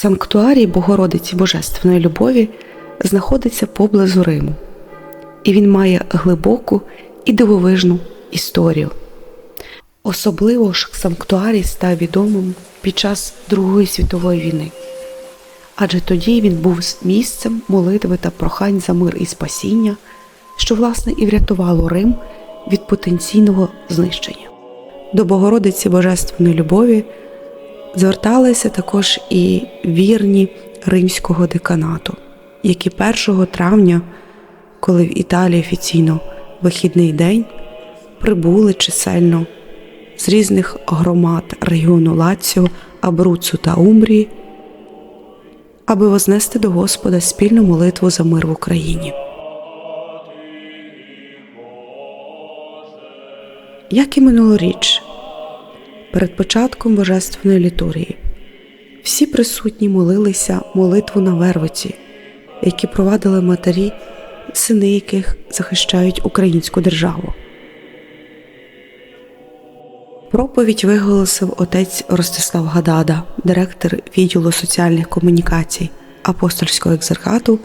Санктуарій Богородиці Божественної любові знаходиться поблизу Риму, і він має глибоку і дивовижну історію. Особливо ж санктуарій став відомим під час Другої світової війни, адже тоді він був місцем молитви та прохань за мир і спасіння, що власне і врятувало Рим від потенційного знищення. До Богородиці Божественної любові зверталися також і вірні римського деканату, які 1 травня, коли в Італії офіційно вихідний день, прибули чисельно з різних громад регіону Лаціо, Абруцу та Умбрії, аби вознести до Господа спільну молитву за мир в Україні. Як і минулоріч, перед початком Божественної літургії, всі присутні молилися молитву на Вервиці, які провадили матері, сини яких захищають українську державу. Проповідь виголосив отець Ростислав Гадада, директор відділу соціальних комунікацій апостольського екзархату,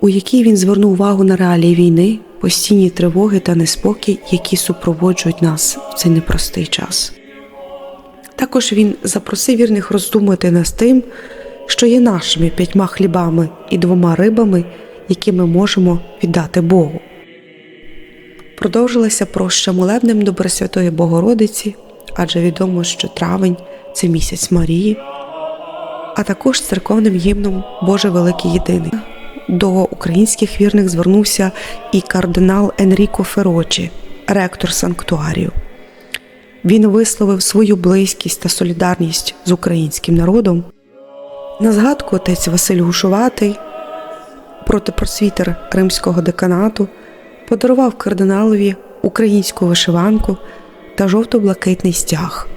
у якій він звернув увагу на реалії війни, постійні тривоги та неспокій, які супроводжують нас в цей непростий час. Також він запросив вірних роздумати над тим, що є нашими п'ятьма хлібами і двома рибами, які ми можемо віддати Богу. Продовжилася проща молебнем до Богородиці, адже відомо, що травень це місяць Марії, а також церковним гімном Боже Великий Єдиний. До українських вірних звернувся і кардинал Енріко Ферочі, ректор санктуарію. Він висловив свою близькість та солідарність з українським народом. На згадку отець Василь Гушуватий, протипросвітер римського деканату, подарував кардиналові українську вишиванку та жовто-блакитний стяг.